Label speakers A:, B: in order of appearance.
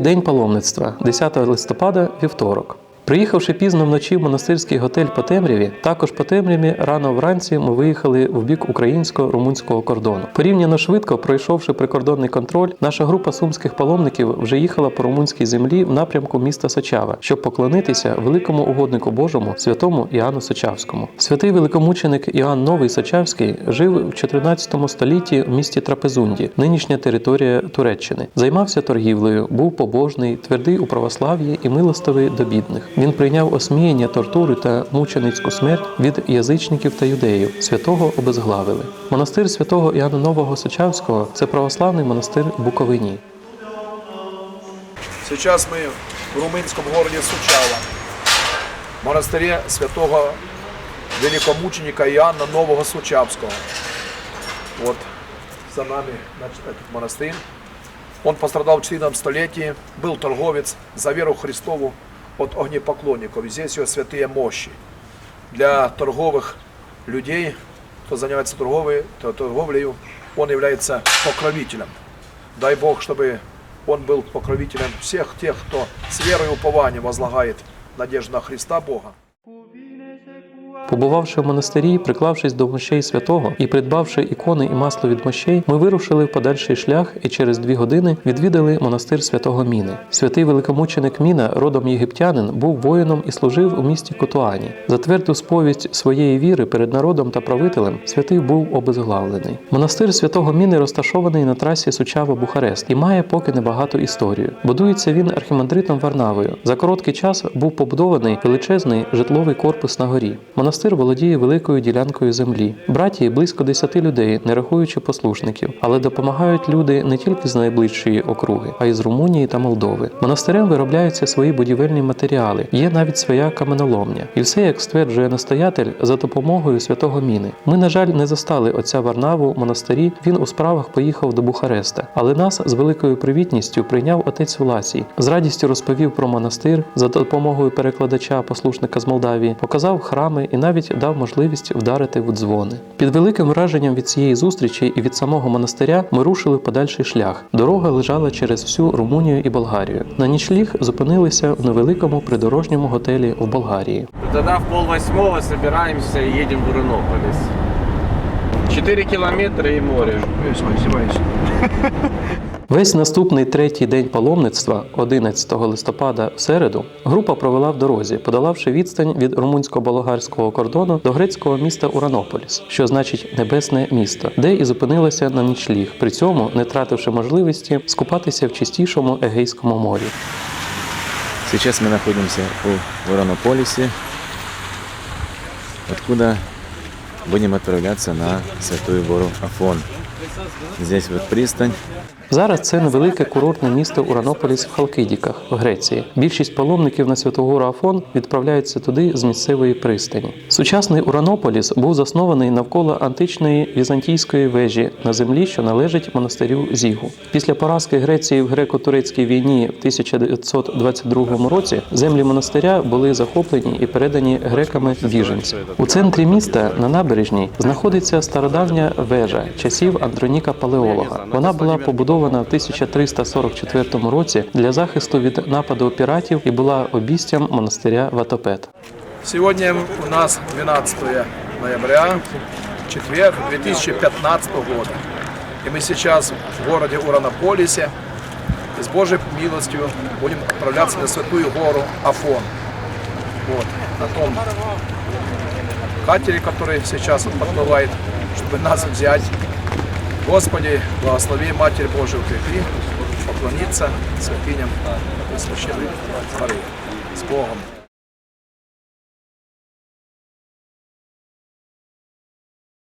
A: День паломництва, 10 листопада, вівторок. Приїхавши пізно вночі в монастирський готель по темряві, також по темряві рано вранці ми виїхали в бік українсько-румунського кордону. Порівняно швидко, пройшовши прикордонний контроль, наша група сумських паломників вже їхала по румунській землі в напрямку міста Сочава, щоб поклонитися великому угоднику Божому, святому Іоанну Сочавському. Святий великомученик Іоанн Новий Сочавський жив в 14 столітті в місті Трапезунді, нинішня територія Туреччини. Займався торгівлею, був побожний, твердий у православ'ї і милостивий до бідних. Він прийняв осміяння, тортури та мученицьку смерть від язичників та юдеїв. Святого обезглавили. Монастир святого Іоанна Нового Сочавського це православний монастир в Буковині.
B: Сейчас мы в румынском городе Сучава, в монастыре святого великомученика Иоанна Нового Сучавского. Вот за нами значит, этот монастырь. Он пострадал в 14 столетии, был торговец за веру Христову от огнепоклонников. И здесь его святые мощи. Для торговых людей, кто занимается торговлей, то- торговлею, он является покровителем. Дай Бог, чтобы он был покровителем всех тех, кто с верой и упованием возлагает надежду на Христа Бога.
A: Побувавши в монастирі, приклавшись до мощей святого і придбавши ікони і масло від мощей, ми вирушили в подальший шлях і через дві години відвідали монастир святого Міни. Святий великомученик Міна, родом єгиптянин, був воїном і служив у місті Котуані. За тверду сповідь своєї віри перед народом та правителем святий був обезглавлений. Монастир святого Міни розташований на трасі Сучава-Бухарест і має поки небагато історію. Будується він архімандритом Варнавою. За короткий час був побудований величезний житловий корпус на горі. Монастир володіє великою ділянкою землі. Братії близько 10 людей, не рахуючи послушників, але допомагають люди не тільки з найближчої округи, а й з Румунії та Молдови. Монастирем виробляються свої будівельні матеріали. Є навіть своя каменоломня. І все, як стверджує настоятель, за допомогою святого Міни. Ми, на жаль, не застали отця Варнаву в монастирі. Він у справах поїхав до Бухареста, але нас з великою привітністю прийняв отець Власій. З радістю розповів про монастир за допомогою перекладача, послушника з Молдавії, показав храми і навіть навіть дав можливість вдарити в дзвони. Під великим враженням від цієї зустрічі і від самого монастиря ми рушили подальший шлях. Дорога лежала через всю Румунію і Болгарію. На нічліг зупинилися в невеликому придорожньому готелі в Болгарії.
C: Тоді в пол восьмого збираємося і їдемо в Ренопеліс. 4 кілометри і море.
A: Весь наступний третій день паломництва, 11 листопада, в середу, група провела в дорозі, подолавши відстань від румунсько-болгарського кордону до грецького міста Уранополіс, що значить небесне місто, де і зупинилася на нічліг, при цьому не тративши можливості скупатися в чистішому Егейському морі.
D: Зараз ми знаходимося у Уранополісі, откуда будем отправляться на Святую гору Афон. Здесь вот пристань.
A: Зараз це невелике курортне місто Уранополіс в Халкидіках в Греції. Більшість паломників на Святогору Афон відправляються туди з місцевої пристані. Сучасний Уранополіс був заснований навколо античної візантійської вежі на землі, що належить монастирю Зігу. Після поразки Греції в греко-турецькій війні в 1922 році землі монастиря були захоплені і передані греками біженцям. У центрі міста на набережній знаходиться стародавня вежа часів Андроніка Палеолога. Вона була побудована в 1344 році для захисту від нападу піратів і була обістям монастиря Ватопет.
B: Сегодня у нас 12 ноября, четверг 2015 года. И мы сейчас в городе Уранополисе с Божьей милостью будем отправляться на Святую гору Афон. Вот, на том катере, который сейчас подплывает, чтобы нас взять. Господи, благослови Матерь Божию, укрепи, поклониться святыням Священной горы. С Богом!